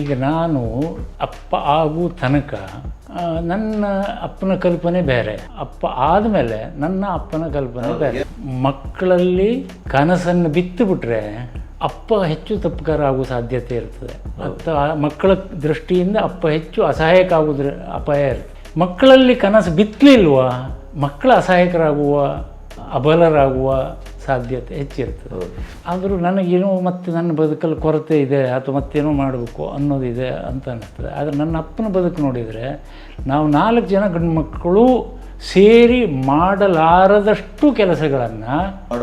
ಈಗ ನಾನು ಅಪ್ಪ ಆಗೋ ತನಕ ನನ್ನ ಅಪ್ಪನ ಕಲ್ಪನೆ ಬೇರೆ. ಅಪ್ಪ ಆದಮೇಲೆ ನನ್ನ ಅಪ್ಪನ ಕಲ್ಪನೆ ಬೇರೆ. ಮಕ್ಕಳಲ್ಲಿ ಕನಸನ್ನು ಬಿತ್ತು ಬಿಟ್ರೆ ಅಪ್ಪ ಹೆಚ್ಚು ತಪ್ಪುಗಾರ ಆಗೋ ಸಾಧ್ಯತೆ ಇರ್ತದೆ. ಮತ್ತು ಮಕ್ಕಳ ದೃಷ್ಟಿಯಿಂದ ಅಪ್ಪ ಹೆಚ್ಚು ಅಸಹಾಯಕ ಆಗೋದ್ರ ಅಪಾಯ ಇರ್ತದೆ. ಮಕ್ಕಳಲ್ಲಿ ಕನಸು ಬಿತ್ತಲಿಲ್ವ? ಮಕ್ಕಳ ಅಸಹಾಯಕರಾಗುವ ಅಬಲರಾಗುವ ಸಾಧ್ಯತೆ ಹೆಚ್ಚಿರ್ತದೆ. ಆದರೂ ನನಗೇನೋ ಮತ್ತೆ ನನ್ನ ಬದುಕಲ್ಲಿ ಕೊರತೆ ಇದೆ ಅಥವಾ ಮತ್ತೇನೋ ಮಾಡಬೇಕು ಅನ್ನೋದಿದೆ ಅಂತ ಅನ್ನಿಸ್ತದೆ. ಆದರೆ ನನ್ನ ಅಪ್ಪನ ಬದುಕು ನೋಡಿದರೆ ನಾವು ನಾಲ್ಕು ಜನ ಗಂಡು ಮಕ್ಕಳು ಸೇರಿ ಮಾಡಲಾರದಷ್ಟು ಕೆಲಸಗಳನ್ನು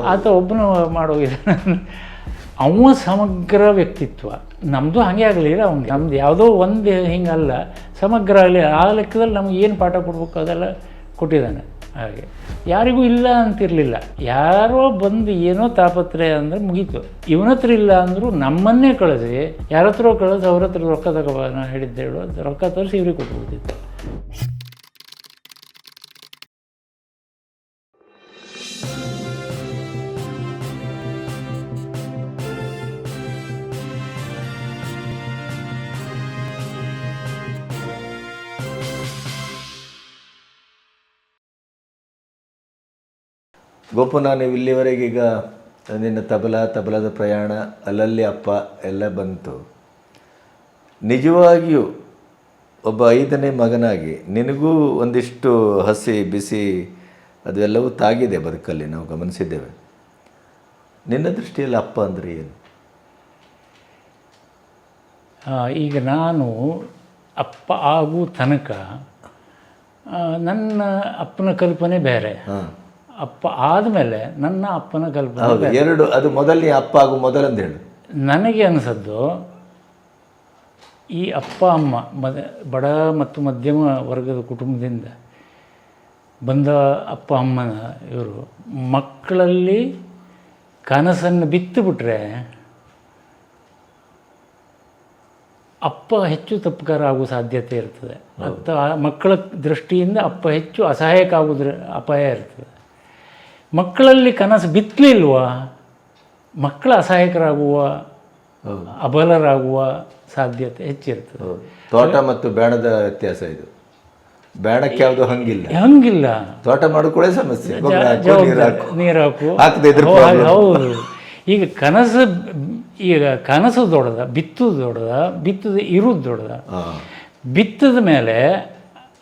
ಆತ ಒಬ್ಬನು ಮಾಡೋಗಿದ್ದಾನೆ ಅವ ಸಮಗ್ರ ವ್ಯಕ್ತಿತ್ವ. ನಮ್ಮದು ಹಾಗೆ ಆಗಲಿಲ್ಲ ಅವ್ನಿಗೆ. ನಮ್ದು ಯಾವುದೋ ಒಂದು ಹಿಂಗಲ್ಲ. ಸಮಗ್ರ ಆಗಲಿ ಆ ಲೆಕ್ಕದಲ್ಲಿ ನಮ್ಗೆ ಏನು ಪಾಠ ಕೊಡ್ಬೇಕು ಅದೆಲ್ಲ ಕೊಟ್ಟಿದ್ದಾನೆ. ಹಾಗೆ. ಯಾರಿಗೂ ಇಲ್ಲ ಅಂತಿರಲಿಲ್ಲ. ಯಾರೋ ಬಂದು ಏನೋ ತಾಪತ್ರಯ ಅಂದರೆ ಮುಗೀತು. ಇವನ ಹತ್ರ ಇಲ್ಲ ಅಂದರೂ ನಮ್ಮನ್ನೇ ಕಳಿಸಿ ಯಾರತ್ರೋ ಕಳೆದು ಕಳಿಸಿ ಅವ್ರ ಹತ್ರ ರೊಕ್ಕ ತಗೋಬಾರ ನಾ ಹೇಳಿದ್ದೆ ಹೇಳು ಅದು ರೊಕ್ಕ ತರಿಸಿ ಇವ್ರಿಗೆ ಕೊಟ್ಬಿಡ್ತಿತ್ತು ಗೋಪನ ನಾನು ಇಲ್ಲಿವರೆಗೆ ಈಗ ನಿನ್ನ ತಬಲ ತಬಲದ ಪ್ರಯಾಣ ಅಲ್ಲಲ್ಲಿ ಅಪ್ಪ ಎಲ್ಲ ಬಂತು. ನಿಜವಾಗಿಯೂ ಒಬ್ಬ ಐದನೇ ಮಗನಾಗಿ ನಿನಗೂ ಒಂದಿಷ್ಟು ಹಸಿ ಬಿಸಿ ಅದೆಲ್ಲವೂ ತಾಗಿದೆ ಬದುಕಲ್ಲಿ ನಾವು ಗಮನಿಸಿದ್ದೇವೆ. ನಿನ್ನ ದೃಷ್ಟಿಯಲ್ಲಿ ಅಪ್ಪ ಅಂದರೆ ಏನು? ಈಗ ನಾನು ಅಪ್ಪ ಆಗುವ ತನಕ ನನ್ನ ಅಪ್ಪನ ಕಲ್ಪನೆ ಬೇರೆ. ಹಾಂ. ಅಪ್ಪ ಆದಮೇಲೆ ನನ್ನ ಅಪ್ಪನ ಕಲ್ಪನೆ ಎರಡು ಅದು ಮೊದಲನೇ ಅಪ್ಪ ಆಗು ಮೊದಲಂದು ಹೇಳು. ನನಗೆ ಅನಿಸದ್ದು ಈ ಅಪ್ಪ ಅಮ್ಮ ಮದ ಬಡ ಮತ್ತು ಮಧ್ಯಮ ವರ್ಗದ ಕುಟುಂಬದಿಂದ ಬಂದ ಅಪ್ಪ ಅಮ್ಮನ ಇವರು ಮಕ್ಕಳಲ್ಲಿ ಕನಸನ್ನು ಬಿತ್ತು ಬಿಟ್ರೆ ಅಪ್ಪ ಹೆಚ್ಚು ತಪ್ಪುಕಾರ ಆಗುವ ಸಾಧ್ಯತೆ ಇರ್ತದೆ. ಅತ್ತ ಆ ಮಕ್ಕಳ ದೃಷ್ಟಿಯಿಂದ ಅಪ್ಪ ಹೆಚ್ಚು ಅಸಹಾಯಕ ಆಗೋದ್ರ ಅಪಾಯ ಇರ್ತದೆ. ಮಕ್ಕಳಲ್ಲಿ ಕನಸು ಬಿತ್ತಲಿಲ್ವ? ಮಕ್ಕಳು ಅಸಹಾಯಕರಾಗುವ ಅಬಲರಾಗುವ ಸಾಧ್ಯತೆ ಹೆಚ್ಚಿರ್ತದೆ. ತೋಟ ಮತ್ತು ಬೇಡದ ವ್ಯತ್ಯಾಸ ಇದು. ಬೇಡಕ್ಕೆ ಯಾವುದು ಹಂಗಿಲ್ಲ. ಹಂಗಿಲ್ಲ. ತೋಟ ಮಾಡಿಕೊಳ್ಳೇ ಸಮಸ್ಯೆ. ನೀರು ಹಾಕು. ಹೌದು, ಈಗ ಕನಸು ಈಗ ಕನಸು ದೊಡ್ಡದ ಬಿತ್ತುದು ದೊಡ್ಡದ ಬಿತ್ತದ ಇರುವುದು ದೊಡ್ಡದ. ಬಿತ್ತದ ಮೇಲೆ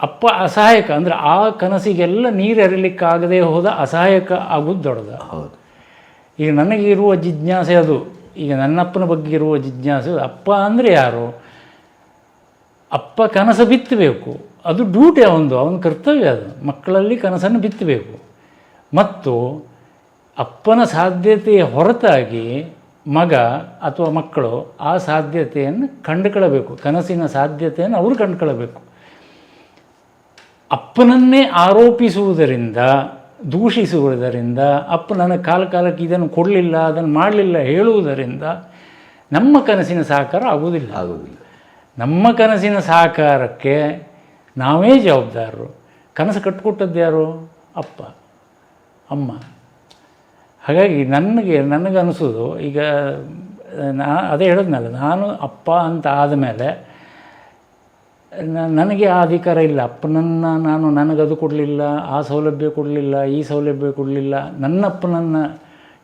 ಅಪ್ಪ ಅಸಹಾಯಕ ಅಂದರೆ ಆ ಕನಸಿಗೆಲ್ಲ ನೀರು ಎರಲಿಕ್ಕಾಗದೆ ಹೋದ ಅಸಹಾಯಕ ಆಗೋದು ದೊಡ್ಡದ. ಹೌದು. ಈಗ ನನಗೆ ಇರುವ ಜಿಜ್ಞಾಸೆ ಅದು. ಈಗ ನನ್ನಪ್ಪನ ಬಗ್ಗೆ ಇರುವ ಜಿಜ್ಞಾಸೆ ಅಪ್ಪ ಅಂದರೆ ಯಾರು? ಅಪ್ಪ ಕನಸು ಬಿತ್ತಬೇಕು. ಅದು ಡ್ಯೂಟಿ ಅವನದು ಅವನ ಕರ್ತವ್ಯ ಅದು. ಮಕ್ಕಳಲ್ಲಿ ಕನಸನ್ನು ಬಿತ್ತಬೇಕು. ಮತ್ತು ಅಪ್ಪನ ಸಾಧ್ಯತೆಯ ಹೊರತಾಗಿ ಮಗ ಅಥವಾ ಮಕ್ಕಳು ಆ ಸಾಧ್ಯತೆಯನ್ನು ಕಂಡುಕೊಳ್ಳಬೇಕು. ಕನಸಿನ ಸಾಧ್ಯತೆಯನ್ನು ಅವರು ಕಂಡುಕೊಳ್ಳಬೇಕು. ಅಪ್ಪನನ್ನೇ ಆರೋಪಿಸುವುದರಿಂದ ದೂಷಿಸುವುದರಿಂದ ಅಪ್ಪ ನನಗೆ ಕಾಲ ಕಾಲಕ್ಕೆ ಇದನ್ನು ಕೊಡಲಿಲ್ಲ ಅದನ್ನು ಮಾಡಲಿಲ್ಲ ಹೇಳುವುದರಿಂದ ನಮ್ಮ ಕನಸಿನ ಸಹಕಾರ ಆಗುವುದಿಲ್ಲ. ಆಗುವುದಿಲ್ಲ. ನಮ್ಮ ಕನಸಿನ ಸಹಕಾರಕ್ಕೆ ನಾವೇ ಜವಾಬ್ದಾರರು. ಕನಸು ಕಟ್ಟಿಕೊಟ್ಟದ್ದು ಯಾರು? ಅಪ್ಪ ಅಮ್ಮ. ಹಾಗಾಗಿ ನನಗೆ ನನಗನ್ನಿಸೋದು ಈಗ ನಾ ಅದೇ ಹೇಳಿದ್ನಲ್ಲ ನಾನು ಅಪ್ಪ ಅಂತ ಆದಮೇಲೆ ನನಗೆ ಆ ಅಧಿಕಾರ ಇಲ್ಲ. ಅಪ್ಪನನ್ನು ನಾನು ನನಗದು ಕೊಡಲಿಲ್ಲ, ಆ ಸೌಲಭ್ಯ ಕೊಡಲಿಲ್ಲ, ಈ ಸೌಲಭ್ಯ ಕೊಡಲಿಲ್ಲ. ನನ್ನಪ್ಪನನ್ನು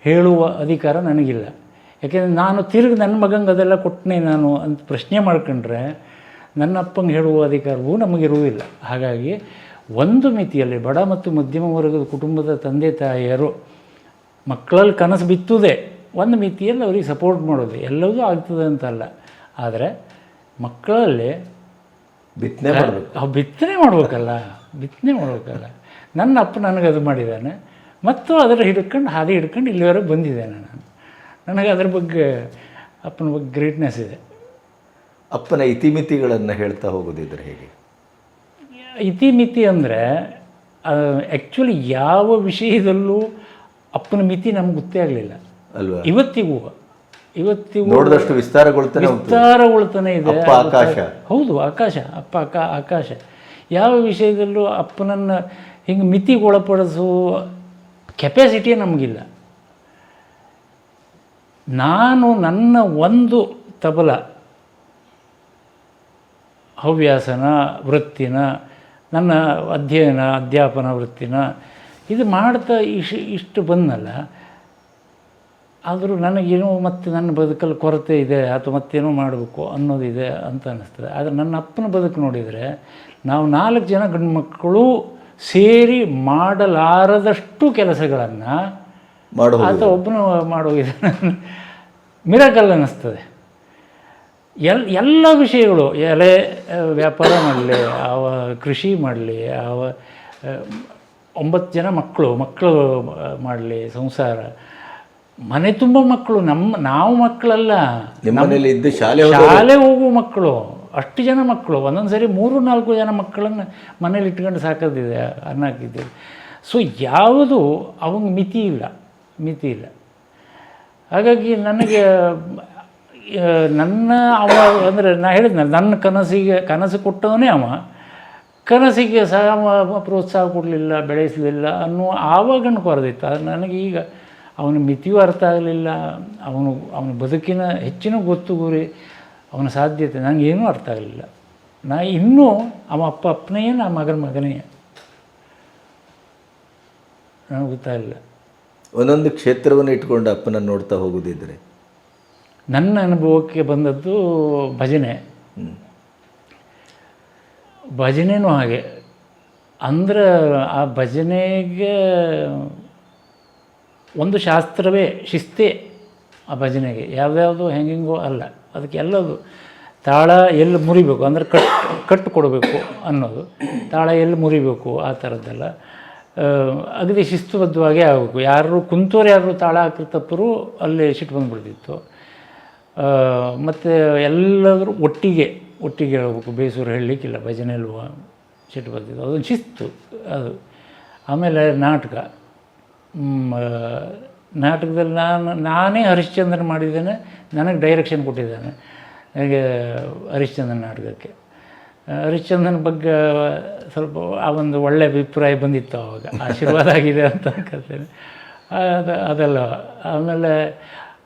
ಹೇಳುವ ಅಧಿಕಾರ ನನಗಿಲ್ಲ. ಯಾಕೆಂದರೆ ನಾನು ತಿರುಗಿ ನನ್ನ ಮಗಂಗೆ ಅದೆಲ್ಲ ಕೊಟ್ಟನೆ ನಾನು ಅಂತ ಪ್ರಶ್ನೆ ಮಾಡ್ಕೊಂಡ್ರೆ ನನ್ನ ಅಪ್ಪಂಗೆ ಹೇಳುವ ಅಧಿಕಾರವೂ ನಮಗಿರುವುದಿಲ್ಲ ಹಾಗಾಗಿ ಒಂದು ಮಿತಿಯಲ್ಲಿ ಬಡ ಮತ್ತು ಮಧ್ಯಮ ವರ್ಗದ ಕುಟುಂಬದ ತಂದೆ ತಾಯಿಯರು ಮಕ್ಕಳಲ್ಲಿ ಕನಸು ಬಿತ್ತುದೇ ಒಂದು ಮಿತಿಯಲ್ಲಿ ಅವರಿಗೆ ಸಪೋರ್ಟ್ ಮಾಡೋದು ಎಲ್ಲವೂ ಆಗ್ತದೆ ಅಂತಲ್ಲ. ಆದರೆ ಮಕ್ಕಳಲ್ಲಿ ಬಿತ್ತನೆ ಮಾಡಬೇಕು. ಅವು ಬಿತ್ತನೆ ಮಾಡ್ಬೇಕಲ್ಲ ಬಿತ್ತನೆ ಮಾಡ್ಬೇಕಲ್ಲ. ನನ್ನ ಅಪ್ಪ ನನಗೆ ಅದು ಮಾಡಿದ್ದಾನೆ. ಮತ್ತು ಅದರ ಹಿಡ್ಕೊಂಡು ಹಾದಿ ಹಿಡ್ಕೊಂಡು ಇಲ್ಲಿವರೆಗೆ ಬಂದಿದ್ದೇನೆ ನಾನು. ನನಗೆ ಅದ್ರ ಬಗ್ಗೆ ಅಪ್ಪನ ಬಗ್ಗೆ ಗ್ರೇಟ್ನೆಸ್ ಇದೆ. ಅಪ್ಪನ ಇತಿಮಿತಿಗಳನ್ನು ಹೇಳ್ತಾ ಹೋಗೋದಿದ್ರೆ ಹೇಗೆ? ಇತಿಮಿತಿ ಅಂದರೆ ಆ್ಯಕ್ಚುಲಿ ಯಾವ ವಿಷಯದಲ್ಲೂ ಅಪ್ಪನ ಮಿತಿ ನಮ್ಗೆ ಗೊತ್ತೇ ಆಗಲಿಲ್ಲ. ಅಲ್ವಾ? ಇವತ್ತಿಗೂ. ಇವತ್ತಿಗೂ ನೋಡಿದಷ್ಟು ವಿಸ್ತಾರಗೊಳ್ತಾನೆ ವಿಸ್ತಾರಗೊಳ್ತಾನೆ ಇದೆ. ಆಕಾಶ. ಹೌದು ಆಕಾಶ. ಅಪ್ಪ ಅಕ್ಕ ಆಕಾಶ. ಯಾವ ವಿಷಯದಲ್ಲೂ ಅಪ್ಪನನ್ನು ಹಿಂಗೆ ಮಿತಿಗೊಳಪಡಿಸುವ ಕೆಪ್ಯಾಸಿಟಿ ನಮಗಿಲ್ಲ. ನಾನು ನನ್ನ ಒಂದು ತಬಲ ಹವ್ಯಾಸನ ವೃತ್ತಿನ ನನ್ನ ಅಧ್ಯಯನ ಅಧ್ಯಾಪನ ವೃತ್ತಿನ ಇದು ಮಾಡ್ತಾ ಇಶ್ ಇಷ್ಟು ಬಂದಲ್ಲ. ಆದರೂ ನನಗೇನೋ ಮತ್ತೆ ನನ್ನ ಬದುಕಲ್ಲಿ ಕೊರತೆ ಇದೆ ಅಥವಾ ಮತ್ತೇನೋ ಮಾಡಬೇಕು ಅನ್ನೋದಿದೆ ಅಂತ ಅನ್ನಿಸ್ತದೆ. ಆದರೆ ನನ್ನ ಅಪ್ಪನ ಬದುಕು ನೋಡಿದರೆ ನಾವು ನಾಲ್ಕು ಜನ ಗಂಡು ಮಕ್ಕಳು ಸೇರಿ ಮಾಡಲಾರದಷ್ಟು ಕೆಲಸಗಳನ್ನು ಆತ ಒಬ್ಬನು ಮಾಡೋ ಇದನ್ನು ಮಿರಾಕಲ್ ಅನ್ನಿಸ್ತದೆ. ಎಲ್ ಎಲ್ಲ ವಿಷಯಗಳು ಎಲೆ ವ್ಯಾಪಾರ ಮಾಡಲಿ ಅವ ಕೃಷಿ ಮಾಡಲಿ ಅವ ಒಂಬತ್ತು ಜನ ಮಕ್ಕಳು ಮಕ್ಕಳು ಮಾಡಲಿ ಸಂಸಾರ. ಮನೆ ತುಂಬ ಮಕ್ಕಳು ನಮ್ಮ ನಾವು ಮಕ್ಕಳಲ್ಲ. ಇದ್ದು ಶಾಲೆ ಶಾಲೆ ಹೋಗುವ ಮಕ್ಕಳು ಅಷ್ಟು ಜನ ಮಕ್ಕಳು ಒಂದೊಂದು ಸರಿ ಮೂರು ನಾಲ್ಕು ಜನ ಮಕ್ಕಳನ್ನು ಮನೇಲಿ ಇಟ್ಕೊಂಡು ಸಾಕೋದಿದೆ ಅನ್ನ ಹಾಕಿದ್ದೀವಿ. ಸೊ ಯಾವುದು ಅವಂಗೆ ಮಿತಿ ಇಲ್ಲ ಮಿತಿ ಇಲ್ಲ. ಹಾಗಾಗಿ ನನಗೆ ನನ್ನ ಅವ ಅಂದರೆ ನಾ ಹೇಳಿದ್ನಲ್ಲ ನನ್ನ ಕನಸಿಗೆ ಕನಸು ಕೊಟ್ಟವನೇ ಅವ. ಕನಸಿಗೆ ಸಹ ಪ್ರೋತ್ಸಾಹ ಕೊಡಲಿಲ್ಲ ಬೆಳೆಸಲಿಲ್ಲ ಅನ್ನೋ ಆವಾಗ ಕೊರದಿತ್ತು. ನನಗೆ ಈಗ ಅವನ ಮಿತಿಯೂ ಅರ್ಥ ಆಗಲಿಲ್ಲ. ಅವನು ಅವನ ಬದುಕಿನ ಹೆಚ್ಚಿನ ಗೊತ್ತು ಗುರಿ ಅವನ ಸಾಧ್ಯತೆ. ನನಗೇನೂ ಅರ್ಥ ಆಗಲಿಲ್ಲ. ನಾ ಇನ್ನೂ ಅವ ಅಪ್ಪ ಅಪ್ಪನೇ ನಾ ಮಗನ ಮಗನೇ ನನಗೆ ಗೊತ್ತಾಗಲಿಲ್ಲ ಒಂದೊಂದು ಕ್ಷೇತ್ರವನ್ನು ಇಟ್ಕೊಂಡು ಅಪ್ಪನ ನೋಡ್ತಾ ಹೋಗೋದಿದ್ದರೆ ನನ್ನ ಅನುಭವಕ್ಕೆ ಬಂದದ್ದು ಭಜನೆ. ಭಜನೆಯೂ ಭಜನೆನೂ ಹಾಗೆ. ಅಂದ್ರೆ ಆ ಭಜನೆಗೆ ಒಂದು ಶಾಸ್ತ್ರವೇ ಶಿಸ್ತೇ ಆ ಭಜನೆಗೆ. ಯಾವ್ದ್ಯಾವುದು ಹೆಂಗೆಂಗೋ ಅಲ್ಲ. ಅದಕ್ಕೆ ಎಲ್ಲದು ತಾಳ ಎಲ್ಲಿ ಮುರಿಬೇಕು ಅಂದರೆ ಕಟ್ ಕಟ್ಟು ಕೊಡಬೇಕು ಅನ್ನೋದು. ತಾಳ ಎಲ್ಲಿ ಮುರಿಬೇಕು ಆ ಥರದ್ದೆಲ್ಲ. ಅಗದಿ ಶಿಸ್ತುಬದ್ಧವಾಗೇ ಆಗಬೇಕು. ಯಾರು ಕುಂತೋರು ಯಾರು ತಾಳ ಹಾಕಿರ್ತಪ್ಪರು ಅಲ್ಲಿ ಸಿಟ್ಟು ಬಂದುಬಿಡ್ತಿತ್ತು. ಮತ್ತು ಎಲ್ಲಾದರೂ ಒಟ್ಟಿಗೆ ಒಟ್ಟಿಗೆ ಹೇಳಬೇಕು. ಬೇಸೂರು ಹೇಳಲಿಕ್ಕಿಲ್ಲ ಭಜನೆಯಲ್ಲೂ ಸಿಟ್ಟು ಬರ್ತಿತ್ತು ಅದೊಂದು ಶಿಸ್ತು ಅದು. ಆಮೇಲೆ ನಾಟಕ. ನಾಟಕದಲ್ಲಿ ನಾನು, ನಾನೇ ಹರಿಶ್ಚಂದ್ರನ್ ಮಾಡಿದ್ದೇನೆ, ನನಗೆ ಡೈರೆಕ್ಷನ್ ಕೊಟ್ಟಿದ್ದಾನೆ ನನಗೆ ಹರಿಶ್ಚಂದ್ರನ್ ನಾಟಕಕ್ಕೆ. ಹರಿಶ್ಚಂದ್ರನ ಬಗ್ಗೆ, ಸ್ವಲ್ಪ ಆ ಒಂದು ಒಳ್ಳೆಯ ಅಭಿಪ್ರಾಯ ಬಂದಿತ್ತು ಅವಾಗ, ಆಶೀರ್ವಾದ ಆಗಿದೆ ಅಂತ ಅನ್ಕೊಳ್ತೇನೆ ಅದು, ಅದೆಲ್ಲ, ಆಮೇಲೆ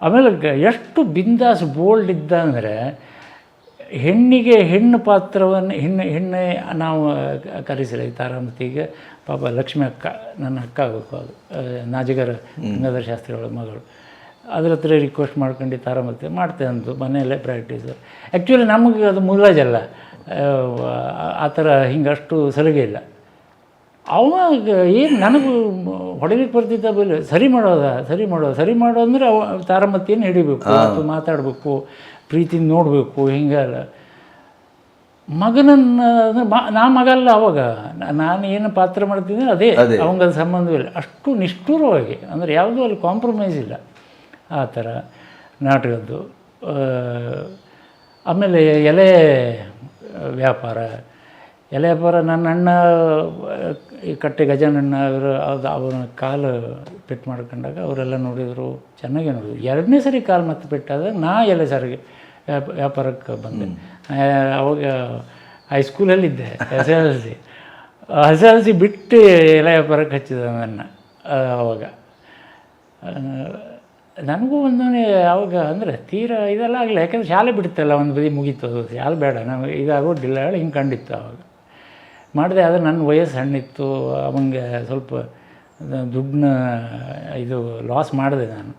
ಆಮೇಲೆ ಎಷ್ಟು ಬಿಂದಾಸ್ ಬೋಲ್ಡ್ ಇದ್ದ ಅಂದರೆ ಹೆಣ್ಣಿಗೆ ಹೆಣ್ಣು ಪಾತ್ರವನ್ನು, ಹೆಣ್ಣು, ಹೆಣ್ಣೆ ನಾವು ಕರೆಸಿಲ್ಲ ಈ ತಾರಾಮತಿಗೆ ಪಾಪ ಲಕ್ಷ್ಮಿ ಅಕ್ಕ ನನ್ನ ಅಕ್ಕ ಆಗಬೇಕು ಅದು. ನಾಜಿಗರ ಗಂಗಾಧರ ಶಾಸ್ತ್ರಿಗಳ ಮಗಳು. ಅದ್ರ ಹತ್ರ ರಿಕ್ವೆಸ್ಟ್ ಮಾಡ್ಕೊಂಡು ತಾರಾಮತಿ ಮಾಡ್ತೆ ಅಂತು ಮನೆಯಲ್ಲೇ ಪ್ರಾಕ್ಟೀಸು ಆ್ಯಕ್ಚುಲಿ ನಮಗೆ ಅದು ಮುಲಾಜಲ್ಲ ಆ, ಥರ ಹಿಂಗಷ್ಟು ಸಲಿಗೆ ಇಲ್ಲ. ಅವಾಗ ಏನು ನನಗೂ ಹೊಡಿಲಿಕ್ಕೆ ಬರ್ತಿದ್ದ ಬಲ್ಲ ಸರಿ ಮಾಡೋದ ಸರಿ ಮಾಡೋದು ಸರಿ ಮಾಡೋ ಅಂದರೆ ಅವ ತಾರಮತ್ತೇನು ಹಿಡಿಬೇಕು ಮಾತಾಡಬೇಕು ಪ್ರೀತಿ ನೋಡಬೇಕು ಹಿಂಗೆಲ್ಲ ಮಗನನ್ನು ಅಂದ್ರೆ ಮ ನಾ ಮಗ ಅಲ್ಲ ಅವಾಗ ನಾನು ಏನು ಪಾತ್ರ ಮಾಡ್ತಿದ್ದೆ ಅದೇ. ಅವಂಗದು ಸಂಬಂಧವಿಲ್ಲ ಅಷ್ಟು ನಿಷ್ಠುರವಾಗಿ ಅಂದರೆ ಯಾವುದೂ ಅಲ್ಲಿ ಕಾಂಪ್ರಮೈಸ್ ಇಲ್ಲ. ಆ ಥರ ನಾಟಕದ್ದು ಆಮೇಲೆ ಎಲೆ ವ್ಯಾಪಾರ. ಎಲೆ ವ್ಯಾಪಾರ ನನ್ನ ಅಣ್ಣ ಈ ಕಟ್ಟೆ ಗಜಾನಣ್ಣ ಅವರು ಅದು ಅವನ ಕಾಲು ಪೆಟ್ಟು ಮಾಡ್ಕೊಂಡಾಗ ಅವರೆಲ್ಲ ನೋಡಿದರು ಚೆನ್ನಾಗೇ ನೋಡಿದ್ರು. ಎರಡನೇ ಸರಿ ಕಾಲು ಮತ್ತೆ ಪೆಟ್ಟಾದಾಗ ನಾ ಎಲೆ ಸಾರಿಗೆ ವ್ಯಾಪ ವ್ಯಾಪಾರಕ್ಕೆ ಬಂದೆ. ಅವಾಗ ಹೈಸ್ಕೂಲಲ್ಲಿದ್ದೆ S L C S L C ಬಿಟ್ಟು ಎಲೆ ವ್ಯಾಪಾರಕ್ಕೆ ಹಚ್ಚಿದ ನನ್ನ ಅವಾಗ. ನನಗೂ ಒಂದೊಂದು, ಅವಾಗ ಅಂದರೆ ತೀರಾ ಇದೆಲ್ಲ ಆಗಲಿಲ್ಲ, ಯಾಕಂದ್ರೆ ಶಾಲೆ ಬಿಡುತ್ತಲ್ಲ, ಒಂದು ಬದಿ ಮುಗೀತು ಅದು, ಶಾಲೆ ಬೇಡ, ನಮಗೆ ಇದಾಗೋದಿಲ್ಲ ಹೇಳಿ ಹಿಂಗೆ ಕಂಡಿತ್ತು ಅವಾಗ. ಮಾಡಿದೆ, ಆದರೆ ನನ್ನ ವಯಸ್ಸು ಹಣ್ಣಿತ್ತು ಅವಂಗೆ ಸ್ವಲ್ಪ ದುಡ್ಡನ್ನ ಇದು ಲಾಸ್ ಮಾಡಿದೆ ನಾನು.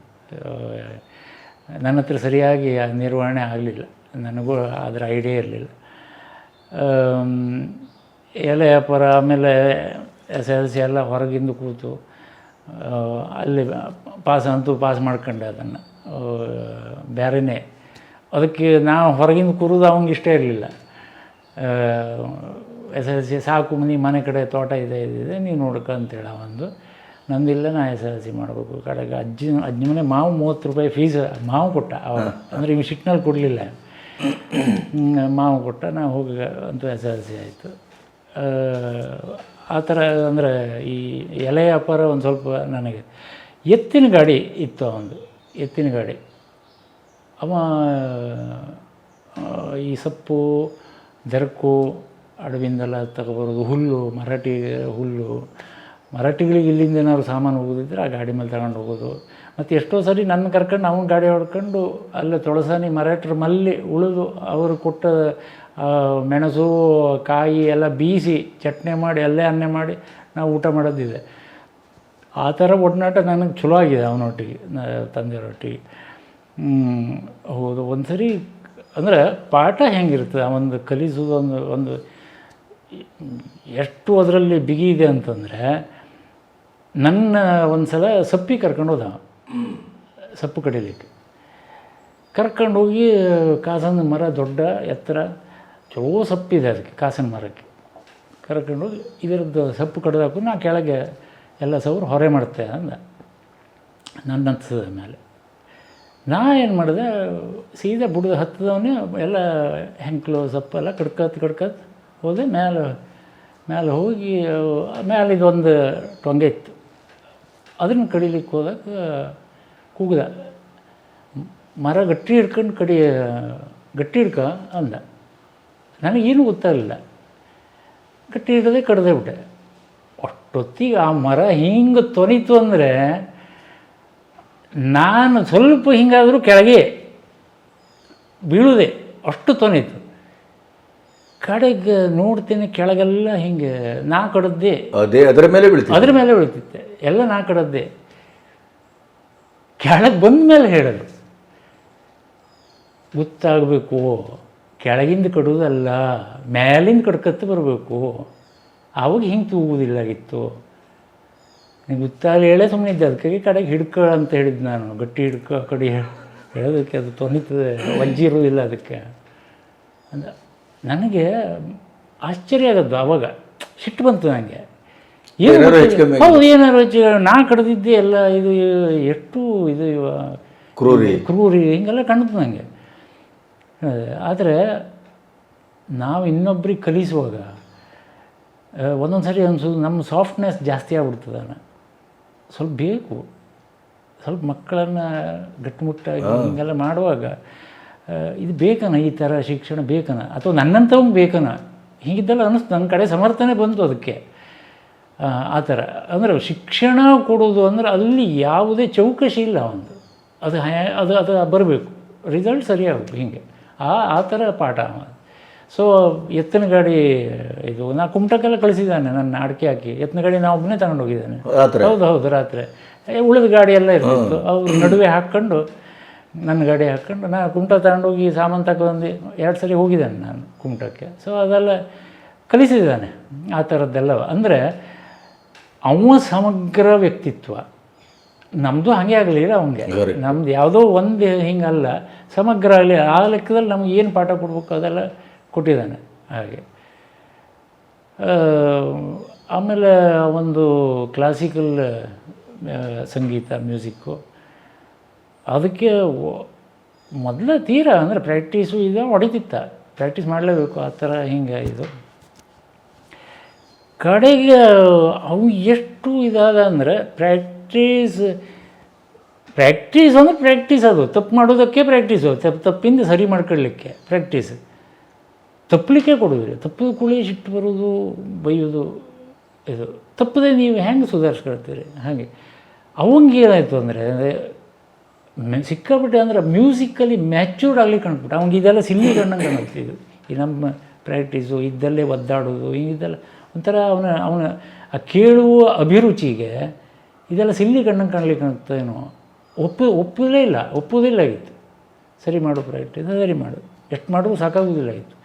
ನನ್ನ ಹತ್ರ ಸರಿಯಾಗಿ ನಿರ್ವಹಣೆ ಆಗಲಿಲ್ಲ. ನನಗೂ ಅದರ ಐಡಿಯಾ ಇರಲಿಲ್ಲ. ಎಲೆ ವ್ಯಾಪಾರ ಆಮೇಲೆ ಎಸ್ ಎಲ್ ಸಿ ಎಲ್ಲ ಹೊರಗಿಂದ ಕೂತು ಅಲ್ಲಿ ಪಾಸ್ ಅಂತೂ ಪಾಸ್ ಮಾಡ್ಕೊಂಡೆ ಅದನ್ನು. ಬೇರೆನೇ ಅದಕ್ಕೆ ನಾವು ಹೊರಗಿಂದ ಕೂರೋದು ಅವಂಗೆ ಇಷ್ಟ ಇರಲಿಲ್ಲ. ಎಸ್ ಎಲ್ ಸಿ ಸಾಕು ಮನೆ ಮನೆ ಕಡೆ ತೋಟ ಇದೆ ಇದಿದೆ ನೀವು ನೋಡ್ಕೊ ಅಂತೇಳಿ ಒಂದು. ನಂದಿಲ್ಲ ನಾ ಎಸ್ ಎಲ್ ಸಿ ಮಾಡಬೇಕು. ಕಡೆಗೆ ಅಜ್ಜಿ ಅಜ್ಜಿ ಮನೆ ಮಾವು ಮೂವತ್ತು ರೂಪಾಯಿ ಫೀಸ್ ಮಾವು ಕೊಟ್ಟ ಅವಾಗ ಅಂದರೆ ಇವು ಸಿಟ್ನಲ್ಲಿ ಕೊಡಲಿಲ್ಲ. ಮಾವು ಕೊಟ್ಟ ನಾವು ಹೋಗಿ ಅಂತ ಎಸ್ ಎಲ್ ಸಿ ಆಯಿತು. ಆ ಥರ ಅಂದರೆ ಈ ಎಲೆ ವ್ಯಾಪಾರ ಒಂದು ಸ್ವಲ್ಪ ನನಗೆ ಎತ್ತಿನ ಗಾಡಿ ಇತ್ತು ಅವನದು ಎತ್ತಿನ ಗಾಡಿ. ಅವ ಈ ಸೊಪ್ಪು ದೆರಕು ಅಡವಿಂದೆಲ್ಲ ತಗೊಬರೋದು, ಹುಲ್ಲು, ಮರಾಠಿ ಹುಲ್ಲು. ಮರಾಠಿಗಳಿಗೆ ಇಲ್ಲಿಂದ ಏನಾದ್ರು ಸಾಮಾನು ಹೋಗೋದಿದ್ರೆ ಆ ಗಾಡಿ ಮೇಲೆ ತಗೊಂಡು ಹೋಗೋದು. ಮತ್ತು ಎಷ್ಟೋ ಸರಿ ನನ್ನ ಕರ್ಕೊಂಡು ಅವನ ಗಾಡಿ ಹೊಡ್ಕೊಂಡು ಅಲ್ಲೇ ತೊಳಸಾನಿ ಮರಾಠರ ಮಲ್ಲಿ ಉಳಿದು ಅವರು ಕೊಟ್ಟ ಮೆಣಸು, ಕಾಯಿ ಎಲ್ಲ ಬೀಸಿ ಚಟ್ನಿ ಮಾಡಿ, ಅಲ್ಲೇ ಅನ್ನೆ ಮಾಡಿ ನಾವು ಊಟ ಮಾಡೋದಿದೆ ಆ ಥರ ಒಡನಾಟ ನನಗೆ ಚಲೋ ಆಗಿದೆ ಅವನೊಟ್ಟಿಗೆ ತಂದೆಯವರೊಟ್ಟಿಗೆ ಹೌದು ಒಂದು ಸರಿ ಅಂದರೆ ಪಾಠ ಹೆಂಗಿರ್ತದೆ ಒಂದು ಕಲಿಸೋದು ಒಂದು ಒಂದು ಎಷ್ಟು ಅದರಲ್ಲಿ ಬಿಗಿ ಇದೆ ಅಂತಂದರೆ, ನನ್ನ ಒಂದು ಸಲ ಸಪ್ಪಿ ಕರ್ಕೊಂಡು ಹೋದ. ಸೊಪ್ಪು ಕಡಿಲಿಕ್ಕೆ ಕರ್ಕೊಂಡೋಗಿ ಕಾಸನ ಮರ ದೊಡ್ಡ ಎತ್ತರ ಚಲೋ ಸಪ್ಪಿದೆ ಅದಕ್ಕೆ, ಕಾಸಿನ ಮರಕ್ಕೆ. ಕರ್ಕೊಂಡು ಹೋಗಿ, ಇದರದ್ದು ಸೊಪ್ಪು ಕಡ್ದಾಕು ನಾ ಕೆಳಗೆ ಎಲ್ಲ ಸವ್ರು ಹೊರೆ ಮಾಡ್ತೆ ಅಂದ. ನನ್ನ ಮೇಲೆ. ನಾ ಏನು ಮಾಡಿದೆ, ಸೀದಾ ಬುಡದ ಹತ್ತದವನೇ ಎಲ್ಲ ಹೆಂಕ್ಲು ಸೊಪ್ಪೆಲ್ಲ ಕಡ್ಕತ್ ಕಡ್ಕತ್ ಹೋದೆ, ಮೇಲೆ ಮೇಲೆ ಹೋಗಿ, ಮೇಲೆ ಇದೊಂದು ಟೊಂಗೆ ಇತ್ತು. ಅದನ್ನು ಕಡಿಲಿಕ್ಕೆ ಹೋದಾಗ, ಕೂಗ್ದ. ಮರ ಗಟ್ಟಿ ಹಿಡ್ಕೊಂಡು ಕಡಿ, ಗಟ್ಟಿ ಹಿಡ್ಕ ಅಂದ. ನನಗೇನು ಗೊತ್ತಾಗಲಿಲ್ಲ. ಗಟ್ಟಿ ಹಿಡ್ದೆ ಕಡ್ದೇ ಬಿಟ್ಟೆ. ಅಷ್ಟೊತ್ತಿಗೆ ಆ ಮರ ಹಿಂಗೆ ತೊನಿತು ಅಂದರೆ ನಾನು ಸ್ವಲ್ಪ ಹಿಂಗಾದರೂ ಕೆಳಗೆ ಬೀಳುದೆ. ಅಷ್ಟು ತೊನಿತು. ಕಡೆಗೆ ನೋಡ್ತೀನಿ ಕೆಳಗೆಲ್ಲ ಹಿಂಗೆ ನಾ ಕಡದ್ದೆ. ಅದೇ ಅದರ ಮೇಲೆ ಬೀಳ್ತಿತ್ತು ಅದ್ರ ಮೇಲೆ ಬೀಳ್ತಿತ್ತೆ. ಎಲ್ಲ ನಾ ಕಡದ್ದೆ. ಕೆಳಗೆ ಬಂದ ಮೇಲೆ ಹೇಳೋದು. ಗೊತ್ತಾಗಬೇಕು ಕೆಳಗಿಂದ ಕಡುವುದಲ್ಲ ಮೇಲಿಂದ ಕಡ್ಕತ್ತ ಬರಬೇಕು. ಆವಾಗ ಹಿಂಗೆ ತೂಗುವುದಿಲ್ಲಾಗಿತ್ತು ನಿಮ್ಗೆ ಗೊತ್ತಾಗಲಿ ಹೇಳೇ ಸುಮ್ಮನೆ ಇದ್ದೆ ಅದಕ್ಕಾಗಿ ಕಡೆಗೆ ಹಿಡ್ಕ ಅಂತ ಹೇಳಿದ್ದು ನಾನು. ಗಟ್ಟಿ ಹಿಡ್ಕ ಕಡೆ ಹೇಳೋದಕ್ಕೆ ಅದು ತೊನಿತದೆ ವಜ್ಜಿ ಇರೋದಿಲ್ಲ ಅದಕ್ಕೆ. ಅಂದ ನನಗೆ ಆಶ್ಚರ್ಯ ಆಗೋದು ಅವಾಗ. ಸಿಟ್ಟು ಬಂತು ನನಗೆ. ಹೌದು ಏನಾರು ನಾ ಕಡ್ದಿದ್ದೆ ಎಲ್ಲ ಇದು ಎಷ್ಟು ಇದು ಕ್ರೂರಿ. ಕ್ರೂರಿ ಹಿಂಗೆಲ್ಲ ಕಾಣುತ್ತೆ ನನಗೆ. ಆದರೆ ನಾವು ಇನ್ನೊಬ್ರಿಗೆ ಕಲಿಸುವಾಗ ಒಂದೊಂದು ಸರಿ ಅನ್ಸೋದು ನಮ್ಮ ಸಾಫ್ಟ್ನೆಸ್ ಜಾಸ್ತಿ ಆಗ್ಬಿಡ್ತದೆ ಸ್ವಲ್ಪ ಬೇಕು. ಸ್ವಲ್ಪ ಮಕ್ಕಳನ್ನು ಗಟ್ಟಿಮುಟ್ಟಾಗಿ ಹಿಂಗೆಲ್ಲ ಮಾಡುವಾಗ ಇದು ಬೇಕನ ಈ ಥರ ಶಿಕ್ಷಣ ಬೇಕನ? ಅಥವಾ ನನ್ನಂಥವಂಗೆ ಬೇಕನ? ಹೀಗಿದ್ದೆಲ್ಲ ಅನ್ನಿಸ್ತು. ನನ್ನ ಕಡೆ ಸಮರ್ಥನೆ ಬಂತು ಅದಕ್ಕೆ. ಆ, ಥರ. ಅಂದರೆ ಶಿಕ್ಷಣ ಕೊಡೋದು ಅಂದರೆ ಅಲ್ಲಿ ಯಾವುದೇ ಚೌಕಶಿ ಇಲ್ಲ ಒಂದು. ಅದು ಹ್ಯಾ- ಅದು ಅದು ಬರಬೇಕು. ರಿಸಲ್ಟ್ ಸರಿಯಾಗಬೇಕು ಹೀಗೆ. ಆ ಆ ಥರ ಪಾಠ ಸೊ ಎತ್ತಿನ ಗಾಡಿ ಇದು ನಾ ಕುಮಟಕ್ಕೆಲ್ಲ ಕಳಿಸಿದ್ದಾನೆ ನನ್ನ ಅಡಿಕೆ ಹಾಕಿ. ಎತ್ತಿನ ಗಾಡಿ ನಾ ಒಬ್ಬನೇ ತಗೊಂಡು ಹೋಗಿದ್ದಾನೆ ರಾತ್ರಿ. ಹೌದು ಹೌದು ರಾತ್ರಿ. ಉಳಿದ ಗಾಡಿ ಎಲ್ಲ ಇರ್ತಿತ್ತು. ಅವ್ರ ನಡುವೆ ಹಾಕ್ಕೊಂಡು ನನ್ನ ಗಾಡಿ ಹಾಕ್ಕೊಂಡು ನಾನು ಕುಮಟ ತಗೊಂಡೋಗಿ ಸಾಮಾನು ತಗೊಂಡು ಎರಡು ಸರಿ ಹೋಗಿದ್ದಾನೆ ನಾನು ಕುಮಟಕ್ಕೆ. ಸೊ ಅದೆಲ್ಲ ಕಲಿಸಿದ್ದಾನೆ. ಆ ಥರದ್ದೆಲ್ಲ ಅಂದರೆ ಅವ ಸಮಗ್ರ ವ್ಯಕ್ತಿತ್ವ. ನಮ್ಮದು ಹಾಗೆ ಆಗಲಿಲ್ಲ ಅವನಿಗೆ ನಮ್ದು ಯಾವುದೋ ಒಂದು ಹಿಂಗಲ್ಲ. ಸಮಗ್ರ ಆಗಲಿ ಆ ಲೆಕ್ಕದಲ್ಲಿ ನಮ್ಗೆ ಏನು ಪಾಠ ಕೊಡ್ಬೇಕು ಅದೆಲ್ಲ ಕೊಟ್ಟಿದ್ದಾನೆ ಹಾಗೆ. ಆಮೇಲೆ ಒಂದು ಕ್ಲಾಸಿಕಲ್ ಸಂಗೀತ ಮ್ಯೂಸಿಕ್ಕು ಅದಕ್ಕೆ ಮೊದಲ ತೀರ ಅಂದರೆ ಪ್ರಾಕ್ಟೀಸು ಇದು ಹೊಡಿತಿತ್ತ. ಪ್ರಾಕ್ಟೀಸ್ ಮಾಡಲೇಬೇಕು ಆ ಥರ ಹಿಂಗೆ ಇದು. ಕಡೆಗೆ ಅವು ಎಷ್ಟು ಇದಾದ ಅಂದರೆ ಪ್ರಾಕ್ಟೀಸ್ ಪ್ರಾಕ್ಟೀಸ್ ಅಂದರೆ ಪ್ರಾಕ್ಟೀಸ್ ಅದು. ತಪ್ಪು ಮಾಡೋದಕ್ಕೆ ಪ್ರಾಕ್ಟೀಸು ತಪ್ಪು ತಪ್ಪಿಂದ ಸರಿ ಮಾಡ್ಕೊಳ್ಳಿಕ್ಕೆ ಪ್ರಾಕ್ಟೀಸ್ ತಪ್ಪಲಿಕ್ಕೆ ಕೊಡೋದ್ರಿ ತಪ್ಪಿದ ಕುಳಿ ಸಿಟ್ಟು ಬರೋದು ಬೈಯೋದು ಇದು. ತಪ್ಪದೆ ನೀವು ಹೆಂಗೆ ಸುಧಾರಿಸ್ಕೊಳ್ತೀರಿ? ಹಾಗೆ. ಅವಂಗೆ ಏನಾಯಿತು ಅಂದರೆ ಸಿಕ್ಕಾಬಿಟ್ಟೆ ಅಂದ್ರೆ ಮ್ಯೂಸಿಕಲಿ ಮ್ಯಾಚ್ಯೂರ್ಡ್ ಆಗಲಿ ಕಾಣ್ಬಿಟ್ಟು. ಅವ್ನಿಗೆ ಇದೆಲ್ಲ ಸಿಲ್ಲಿ ಕಣ್ಣಂಗೆ ಕಾಣುತ್ತೆ ಇದು. ಈ ನಮ್ಮ ಪ್ರಾಕ್ಟೀಸು ಇದ್ದಲ್ಲೇ ಒದ್ದಾಡೋದು ಇದೆಲ್ಲ. ಒಂಥರ ಅವನ ಅವನ, ಆ ಕೇಳುವ ಅಭಿರುಚಿಗೆ ಇದೆಲ್ಲ ಸಿಲ್ಲಿ ಕಣ್ಣಂಗೆ ಕಾಣಲಿಕ್ಕೆ ಏನೋ. ಒಪ್ಪು, ಒಪ್ಪುದೇ ಇಲ್ಲ, ಒಪ್ಪುವುದಿಲ್ಲ ಆಗಿತ್ತು. ಸರಿ ಮಾಡು ಪ್ರಾಕ್ಟೀಸ್ ಸರಿ ಮಾಡು. ಎಷ್ಟು ಮಾಡಿದ್ರು ಸಾಕಾಗೋದಿಲ್ಲ ಇತ್ತು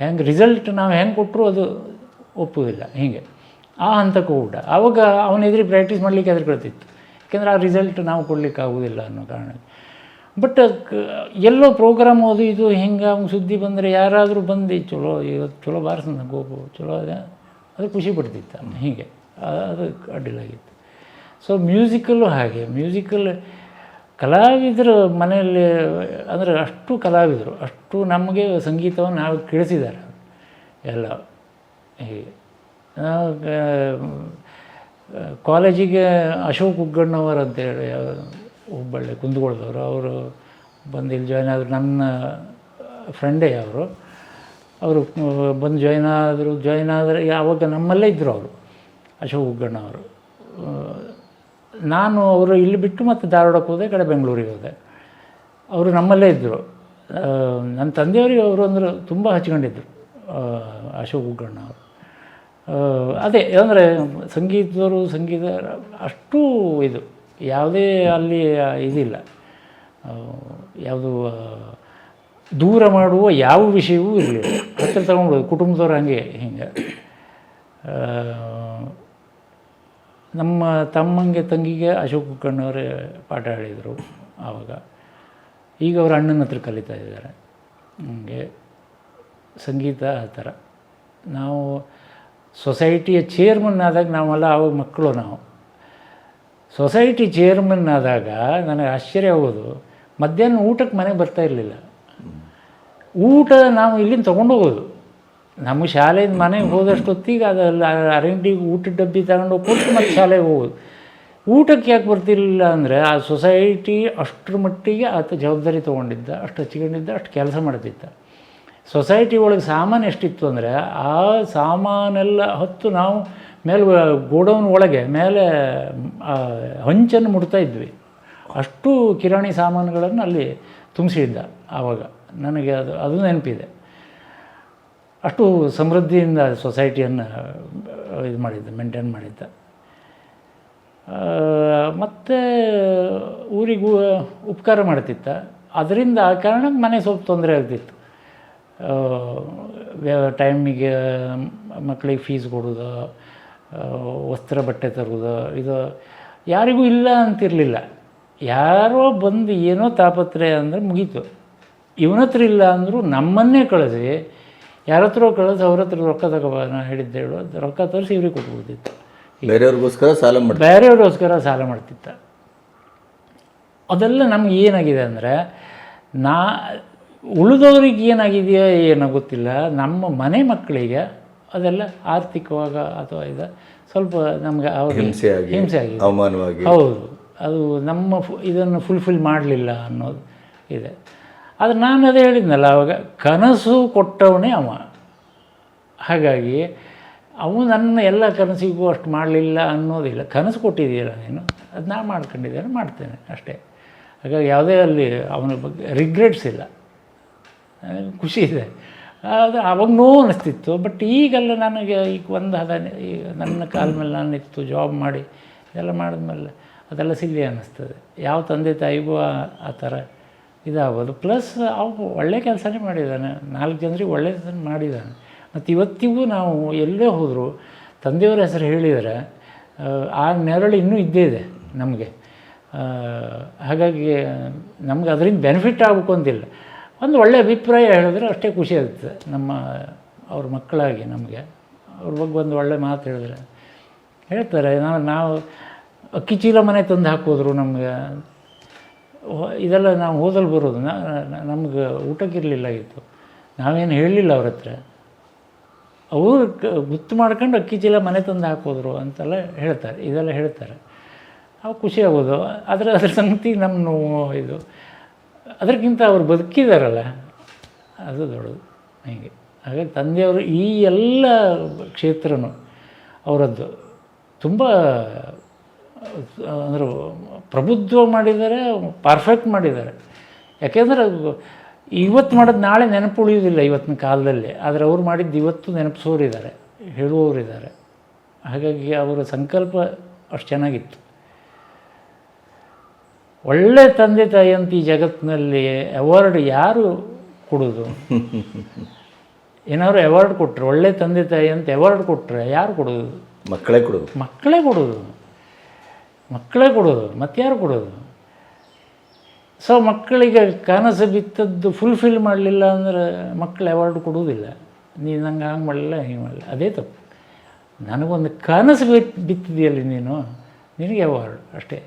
ಹೆಂಗೆ ರಿಸಲ್ಟ್ ನಾವು ಹೆಂಗೆ ಕೊಟ್ಟರು ಅದು ಒಪ್ಪುವುದಿಲ್ಲ, ಹೀಗೆ. ಆ ಹಂತಕ್ಕೆ ಊಟ ಆವಾಗ ಅವನ ಎದುರು ಪ್ರಾಕ್ಟೀಸ್ ಮಾಡಲಿಕ್ಕೆ ಅದ್ರ ಕಳ್ತಿತ್ತು ಯಾಕೆಂದರೆ ಆ ರಿಸಲ್ಟ್ ನಾವು ಕೊಡ್ಲಿಕ್ಕೆ ಆಗೋದಿಲ್ಲ ಅನ್ನೋ ಕಾರಣ ಬಟ್ ಎಲ್ಲೋ ಪ್ರೋಗ್ರಾಮ್ ಓದು, ಇದು ಹಿಂಗೆ, ಅವ್ನು ಸುದ್ದಿ ಬಂದರೆ ಯಾರಾದರೂ ಬಂದು, ಚಲೋ, ಇವತ್ತು ಚಲೋ ಬಾರಿಸ್ದ ಗೋಪು ಚಲೋ ಅದ, ಅದು ಖುಷಿ ಪಡ್ತಿತ್ತು ಹೀಗೆ ಅದು ಅಡ್ಡಿಲಾಗಿತ್ತು ಸೊ ಮ್ಯೂಸಿಕಲ್ಲು ಹಾಗೆ ಮ್ಯೂಸಿಕಲ್ ಕಲಾವಿದರು ಮನೆಯಲ್ಲಿ, ಅಂದರೆ ಅಷ್ಟು ಕಲಾವಿದರು, ಅಷ್ಟು ನಮಗೆ ಸಂಗೀತವನ್ನು ನಾವು ಕೇಳಿಸಿದ್ದಾರೆ, ಎಲ್ಲ, ಹೀಗೆ. ಕಾಲೇಜಿಗೆ ಅಶೋಕ್ ಉಗ್ಗಣ್ಣವರ್ ಅಂತೇಳಿ ಹುಬ್ಬಳ್ಳಿ ಕುಂದಗೋಳದವರು ಅವರು ಬಂದು ಇಲ್ಲಿ ಜಾಯ್ನ್ ಆದರು. ನನ್ನ ಫ್ರೆಂಡೇ ಅವರು. ಅವರು ಬಂದು ಜಾಯ್ನ್ ಆದರು ಜಾಯ್ನ್ ಆದರೆ ಯಾವಾಗ ನಮ್ಮಲ್ಲೇ ಇದ್ದರು ಅವರು ಅಶೋಕ್ ಉಗ್ಗಣ್ಣವರು. ನಾನು ಅವರು ಇಲ್ಲಿ ಬಿಟ್ಟು ಮತ್ತು ಧಾರವಾಡಕ್ಕೆ ಹೋದೆ ಕಡೆ ಬೆಂಗಳೂರಿಗೆ ಹೋದೆ. ಅವರು ನಮ್ಮಲ್ಲೇ ಇದ್ದರು ನನ್ನ ತಂದೆಯವರಿಗೆ ಅವರು ಅಂದ್ರೆ ತುಂಬ ಹಚ್ಕೊಂಡಿದ್ದರು ಅಶೋಕ್ ಉಗ್ಗಣ್ಣ ಅವರು ಆ, ಅದೇ ಅಂದರೆ ಸಂಗೀತದವರು, ಸಂಗೀತ, ಅಷ್ಟು ಇದು, ಯಾವುದೇ ಅಲ್ಲಿ ಇದಿಲ್ಲ. ಯಾವುದು ದೂರ ಮಾಡುವ ಯಾವ ವಿಷಯವೂ ಇರಲಿಲ್ಲ. ಹತ್ತಿರ ತಗೊಂಡು ಕುಟುಂಬದವ್ರು ಹಂಗೆ, ಹಿಂಗೆ. ನಮ್ಮ ತಮ್ಮಂಗೆ, ತಂಗಿಗೆ ಅಶೋಕ್ ಕಣ್ಣವರೇ ಪಾಠ ಹೇಳಿದರು ಆವಾಗ. ಈಗ ಅವರು ಅಣ್ಣನ ಹತ್ರ ಕಲಿತಾ ಇದ್ದಾರೆ. ಹಂಗೆ, ಸಂಗೀತ ಆ ಥರ. ನಾವು ಸೊಸೈಟಿಯ ಚೇರ್ಮನ್ ಆದಾಗ ನಾವೆಲ್ಲ ಆವಾಗ ಮಕ್ಕಳು ನಾವು. ಸೊಸೈಟಿ ಚೇರ್ಮನ್ ಆದಾಗ ನನಗೆ ಆಶ್ಚರ್ಯ ಆಗೋದು, ಮಧ್ಯಾಹ್ನ ಊಟಕ್ಕೆ ಮನೆಗೆ ಬರ್ತಾ ಇರಲಿಲ್ಲ. ಊಟ ನಾವು ಇಲ್ಲಿಂದ ತೊಗೊಂಡೋಗೋದು ನಮ್ಮ ಶಾಲೆಯಿಂದ ಮನೆಗೆ ಹೋದಷ್ಟೊತ್ತಿಗೆ ಅದೆಲ್ಲ ಅರಂಗಡಿಗೆ ಊಟದ ಡಬ್ಬಿ ತಗೊಂಡು ಕೊಟ್ಟು ಮತ್ತೆ ಶಾಲೆಗೆ ಹೋಗೋದು. ಊಟಕ್ಕೆ ಯಾಕೆ ಬರ್ತಿರಲಿಲ್ಲ ಅಂದರೆ ಆ ಸೊಸೈಟಿ ಅಷ್ಟರ ಮಟ್ಟಿಗೆ ಆತ ಜವಾಬ್ದಾರಿ ತೊಗೊಂಡಿದ್ದ, ಅಷ್ಟು ಹಚ್ಕೊಂಡಿದ್ದ ಅಷ್ಟು ಕೆಲಸ ಮಾಡ್ತಿದ್ದ. ಸೊಸೈಟಿ ಒಳಗೆ ಸಾಮಾನು ಎಷ್ಟಿತ್ತು ಅಂದರೆ, ಆ ಸಾಮಾನೆಲ್ಲ ಹೊತ್ತು ನಾವು ಮೇಲೆ ಗೋಡೌನ್ ಒಳಗೆ ಮೇಲೆ ಹಂಚನ್ನು ಮುಡ್ತಾ ಇದ್ವಿ. ಅಷ್ಟು ಕಿರಾಣಿ ಸಾಮಾನುಗಳನ್ನು ಅಲ್ಲಿ ತುಂಬಿಸಿದ್ದ ಆವಾಗ. ನನಗೆ ಅದು ಅದು ನೆನಪಿದೆ. ಅಷ್ಟು ಸಮೃದ್ಧಿಯಿಂದ ಸೊಸೈಟಿಯನ್ನು ಇದು ಮಾಡಿದ್ದ ಮೇಂಟೈನ್ ಮಾಡಿದ್ದ. ಮತ್ತು ಊರಿಗೂ ಉಪಕಾರ ಮಾಡ್ತಿತ್ತ. ಅದರಿಂದ ಆ ಕಾರಣಕ್ಕೆ ಮನೆ ಸ್ವಲ್ಪ ತೊಂದರೆ ಆಗ್ತಿತ್ತು. ಟೈಮಿಗೆ ಮಕ್ಕಳಿಗೆ ಫೀಸ್ ಕೊಡೋದು ವಸ್ತ್ರ ಬಟ್ಟೆ ತರೋದು ಇದು ಯಾರಿಗೂ ಇಲ್ಲ ಅಂತಿರಲಿಲ್ಲ. ಯಾರೋ ಬಂದು ಏನೋ ತಾಪತ್ರಯ ಅಂದರೆ ಮುಗೀತು. ಇವನ ಹತ್ರ ಇಲ್ಲ ಅಂದರೂ ನಮ್ಮನ್ನೇ ಕಳಿಸಿ ಯಾರ ಹತ್ರ ಕಳಿಸಿ ಅವ್ರ ಹತ್ರ ರೊಕ್ಕ ತಗೋಬ ನಾ ಹೇಳಿದ್ದೆ ಹೇಳು ಅದು ರೊಕ್ಕ ತರಿಸಿ ಇವ್ರಿಗೆ ಕೊಟ್ಬಿಡ್ತಿತ್ತು. ಬೇರೆಯವ್ರಿಗೋಸ್ಕರ ಸಾಲ ಮಾಡಿ ಬೇರೆಯವ್ರಿಗೋಸ್ಕರ ಸಾಲ ಮಾಡ್ತಿತ್ತ ಅದೆಲ್ಲ ನಮ್ಗೆ ಏನಾಗಿದೆ ಅಂದರೆ ನಾ ಉಳಿದವ್ರಿಗೆ ಏನಾಗಿದೆಯೋ ಏನೋ ಗೊತ್ತಿಲ್ಲ. ನಮ್ಮ ಮನೆ ಮಕ್ಕಳಿಗೆ ಅದೆಲ್ಲ ಆರ್ಥಿಕವಾಗ ಅಥವಾ ಇದು ಸ್ವಲ್ಪ ನಮ್ಗೆ ಹಿಂಸೆ ಹಿಂಸೆ ಆಗಿದೆ ಅವಮಾನವಾಗಿ. ಹೌದು. ಅದು ನಮ್ಮ ಫು ಇದನ್ನು ಫುಲ್ಫಿಲ್ ಮಾಡಲಿಲ್ಲ ಅನ್ನೋದು ಇದೆ. ಆದರೆ ನಾನು ಅದೇ ಹೇಳಿದ್ನಲ್ಲ ಅವಾಗ ಕನಸು ಕೊಟ್ಟವನೇ ಅವ. ಹಾಗಾಗಿ ಅವನು ನನ್ನ ಎಲ್ಲ ಕನಸಿಗೂ ಅಷ್ಟು ಮಾಡಲಿಲ್ಲ ಅನ್ನೋದಿಲ್ಲ. ಕನಸು ಕೊಟ್ಟಿದ್ದೀರ ನೀನು ಅದು ನಾನು ಮಾಡ್ಕೊಂಡಿದ್ದೇನೆ ಮಾಡ್ತೇನೆ ಅಷ್ಟೇ. ಹಾಗಾಗಿ ಯಾವುದೇ ಅಲ್ಲಿ ಅವನ ಬಗ್ಗೆ ರಿಗ್ರೆಟ್ಸ್ ಇಲ್ಲ. ಖುಷಿ ಇದೆ. ಅದು ಅವಾಗ ನೋವು ಅನ್ನಿಸ್ತಿತ್ತು. ಬಟ್ ಈಗೆಲ್ಲ ನನಗೆ ಈಗ ಒಂದು ಹದ ನನ್ನ ಕಾಲ ಮೇಲೆ ನಾನು ಇತ್ತು ಜಾಬ್ ಮಾಡಿ ಇದೆಲ್ಲ ಮಾಡಿದ್ಮೇಲೆ ಅದೆಲ್ಲ ಸಿಲ್ಲಿ ಅನ್ನಿಸ್ತದೆ. ಯಾವ ತಂದೆ ತಾಯಿಗೂ ಆ ಥರ ಇದಾಗೋದು ಪ್ಲಸ್ ಅವು ಒಳ್ಳೆ ಕೆಲಸನೇ ಮಾಡಿದ್ದಾನೆ. ನಾಲ್ಕು ಜನರಿಗೆ ಒಳ್ಳೆಯದನ್ನು ಮಾಡಿದ್ದಾನೆ. ಮತ್ತು ಇವತ್ತಿಗೂ ನಾವು ಎಲ್ಲೇ ಹೋದರೂ ತಂದೆಯವರ ಹೆಸರು ಹೇಳಿದರೆ, ಆ ನೆರಳು ಇನ್ನೂ ಇದ್ದೇ ಇದೆ ನಮಗೆ. ಹಾಗಾಗಿ ನಮ್ಗೆ ಅದರಿಂದ ಬೆನಿಫಿಟ್ ಆಗಬೇಕು ಅಂತಿಲ್ಲ. ಒಂದು ಒಳ್ಳೆಯ ಅಭಿಪ್ರಾಯ ಹೇಳಿದ್ರೆ ಅಷ್ಟೇ ಖುಷಿ ಆಗುತ್ತೆ ನಮ್ಮ ಅವ್ರ ಮಕ್ಕಳಾಗಿ ನಮಗೆ. ಅವ್ರ ಬಗ್ಗೆ ಒಂದು ಒಳ್ಳೆ ಮಾತು ಹೇಳಿದ್ರೆ. ಹೇಳ್ತಾರೆ, ನಾವು ನಾವು ಅಕ್ಕಿ ಚೀಲ ಮನೆ ತಂದು ಹಾಕೋದ್ರು ನಮಗೆ. ಇದೆಲ್ಲ ನಾವು ಹೋದಲ್ಲಿ ಬರೋದು. ನಮ್ಗೆ ಊಟಕ್ಕಿರಲಿಲ್ಲ ಇತ್ತು ನಾವೇನು ಹೇಳಲಿಲ್ಲ ಅವ್ರ ಹತ್ರ. ಅವರು ಗುರ್ತು ಮಾಡ್ಕೊಂಡು ಅಕ್ಕಿ ಚೀಲ ಮನೆ ತಂದು ಹಾಕೋದ್ರು ಅಂತೆಲ್ಲ ಹೇಳ್ತಾರೆ, ಇದೆಲ್ಲ ಹೇಳ್ತಾರೆ. ಅವು ಖುಷಿ ಆಗೋದು. ಆದರೆ ಅದ್ರ ಸಂಗತಿ ನಮ್ಮ ಇದು. ಅದಕ್ಕಿಂತ ಅವರು ಬದುಕಿದಾರಲ್ಲ, ಅದು ದೊಡ್ಡದು ಹೀಗೆ. ಹಾಗಾಗಿ ತಂದೆಯವರು ಈ ಎಲ್ಲ ಕ್ಷೇತ್ರನೂ ಅವರದ್ದು ತುಂಬ, ಅಂದರೆ ಪ್ರಬುದ್ಧ ಮಾಡಿದ್ದಾರೆ ಪರ್ಫೆಕ್ಟ್ ಮಾಡಿದ್ದಾರೆ. ಯಾಕೆಂದರೆ ಇವತ್ತು ಮಾಡೋದು ನಾಳೆ ನೆನಪು ಉಳಿಯೋದಿಲ್ಲ ಇವತ್ತಿನ ಕಾಲದಲ್ಲಿ, ಆದರೆ ಅವ್ರು ಮಾಡಿದ್ದು ಇವತ್ತು ನೆನಪಿಸೋರಿದ್ದಾರೆ ಹೇಳುವವರಿದ್ದಾರೆ. ಹಾಗಾಗಿ ಅವರ ಸಂಕಲ್ಪ ಅಷ್ಟು ಚೆನ್ನಾಗಿತ್ತು. ಒಳ್ಳೆ ತಂದೆ ತಾಯಿ ಅಂತ ಈ ಜಗತ್ತಿನಲ್ಲಿ ಅವಾರ್ಡ್ ಯಾರು ಕೊಡೋದು? ಏನಾದ್ರು ಅವಾರ್ಡ್ ಕೊಟ್ಟರೆ ಒಳ್ಳೆ ತಂದೆ ತಾಯಿ ಅಂತ ಅವಾರ್ಡ್ ಕೊಟ್ಟರೆ ಯಾರು ಕೊಡೋದು? ಮಕ್ಕಳೇ ಕೊಡೋದು. ಮಕ್ಕಳೇ ಕೊಡೋದು. ಮಕ್ಕಳೇ ಕೊಡೋದು ಮತ್ತಾರು ಕೊಡೋದು? ಸೊ ಮಕ್ಕಳಿಗೆ ಕನಸು ಬಿತ್ತದ್ದು ಫುಲ್ಫಿಲ್ ಮಾಡಲಿಲ್ಲ ಅಂದರೆ ಮಕ್ಕಳು ಅವಾರ್ಡ್ ಕೊಡುವುದಿಲ್ಲ. ನೀನು ನಂಗೆ ಹಂಗೆ ಮಾಡಲಿಲ್ಲ ಹಿಂಗೆ ಮಾಡಲಿಲ್ಲ. ಅದೇ ತಪ್ಪು. ನನಗೊಂದು ಕನಸು ಬಿತ್ ಬಿತ್ತಿದೆಯಲ್ಲಿ ನೀನು? ನಿನಗೆ ಅವಾರ್ಡ್ ಅಷ್ಟೇ.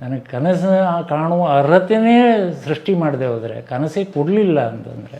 ನನಗೆ ಕನಸು ಕಾಣುವ ಅರ್ಹತೆಯೇ ಸೃಷ್ಟಿ ಮಾಡಿದೆ ಹೋದರೆ ಕನಸೇ ಕೊಡಲಿಲ್ಲ ಅಂತಂದರೆ.